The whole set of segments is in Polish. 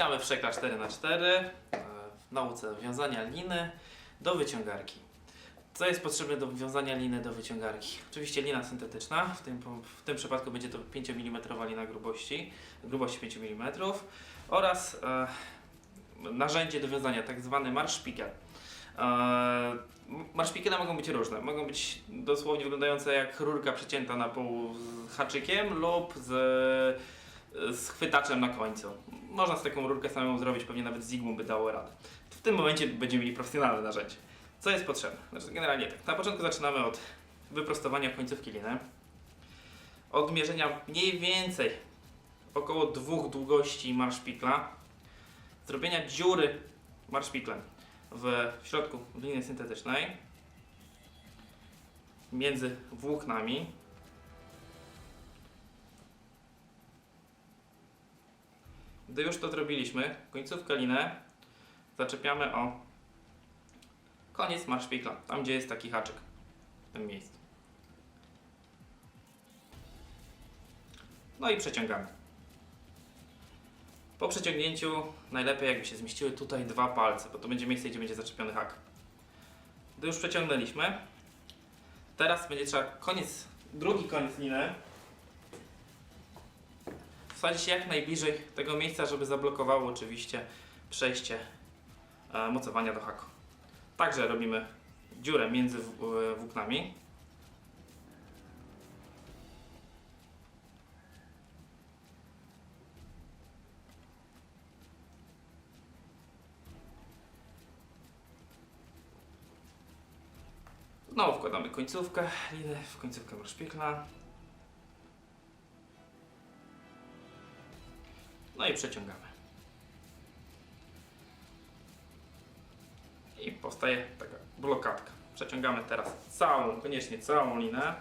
Witamy w Szekla 4x4 e, w nauce wiązania liny do wyciągarki. Co jest potrzebne do wiązania liny do wyciągarki? Oczywiście lina syntetyczna, w tym, w tym przypadku będzie to 5 mm lina grubości, grubości 5 mm oraz e, narzędzie do wiązania, tak zwany marszpikiel. E, Marszpikele mogą być różne. Mogą być dosłownie wyglądające jak rurka przecięta na pół z haczykiem lub z, z chwytaczem na końcu. Można z taką rurkę samą zrobić, pewnie nawet Zigmu by dało radę. W tym momencie będziemy mieli profesjonalne narzędzie. Co jest potrzebne? Znaczy, generalnie tak. Na początku zaczynamy od wyprostowania końcówki liny. Odmierzenia mniej więcej około dwóch długości marszpikla. Zrobienia dziury marszpiklem w środku liny syntetycznej między włóknami. Gdy już to zrobiliśmy, końcówkę liny zaczepiamy o koniec marszpikla, tam gdzie jest taki haczyk, w tym miejscu. No i przeciągamy. Po przeciągnięciu najlepiej jakby się zmieściły tutaj dwa palce, bo to będzie miejsce, gdzie będzie zaczepiony hak. Gdy już przeciągnęliśmy, teraz będzie trzeba koniec, drugi koniec liny wsadzić jak najbliżej tego miejsca, żeby zablokowało oczywiście przejście e, mocowania do haku. Także robimy dziurę między e, włóknami. Znowu wkładamy końcówkę liny w końcówkę marszpikla. No i przeciągamy. I powstaje taka blokadka. Przeciągamy teraz całą, koniecznie całą linę.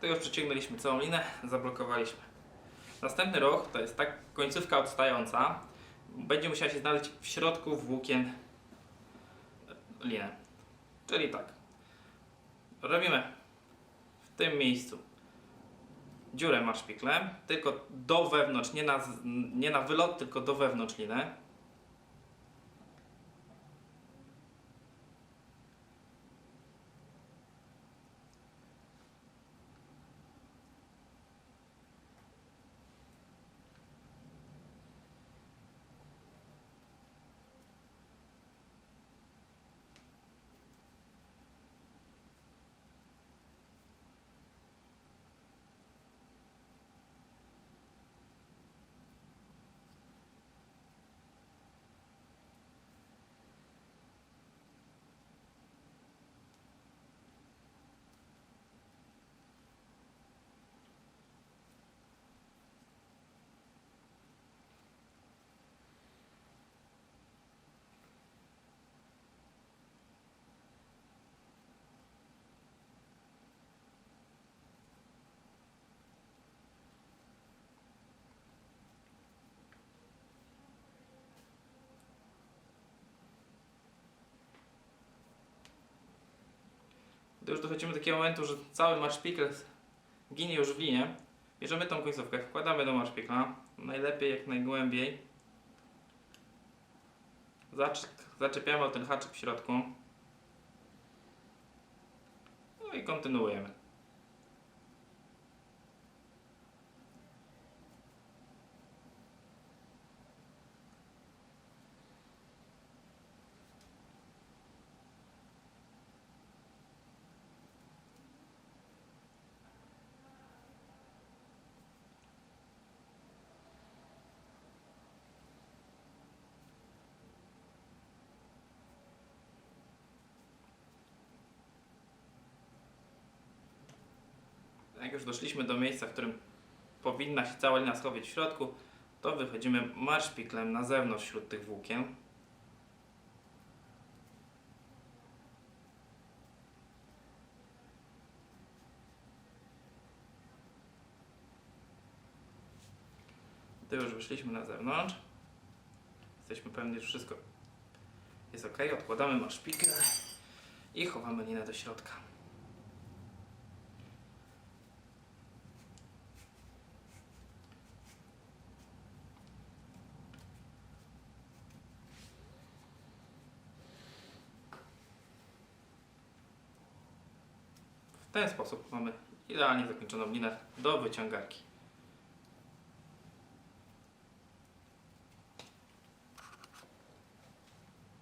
To już przeciągnęliśmy całą linę, zablokowaliśmy. Następny ruch to jest tak końcówka odstająca. Będzie musiała się znaleźć w środku włókien linę. Czyli tak. Robimy w tym miejscu dziurę maszpiklem, tylko do wewnątrz, nie na, nie na wylot, tylko do wewnątrz linę. Gdy już dochodzimy do takiego momentu, że cały marszpikl ginie już w linie, bierzemy tą końcówkę, wkładamy do marszpikla, najlepiej jak najgłębiej. Zacz, zaczepiamy o ten haczyk w środku. No i kontynuujemy. Jak już doszliśmy do miejsca, w którym powinna się cała lina schować w środku, to wychodzimy marszpiklem na zewnątrz wśród tych włókien. Gdy już wyszliśmy na zewnątrz, jesteśmy pewni, że wszystko jest ok, odkładamy marszpikel i chowamy linę do środka. W ten sposób mamy idealnie zakończoną linę do wyciągarki.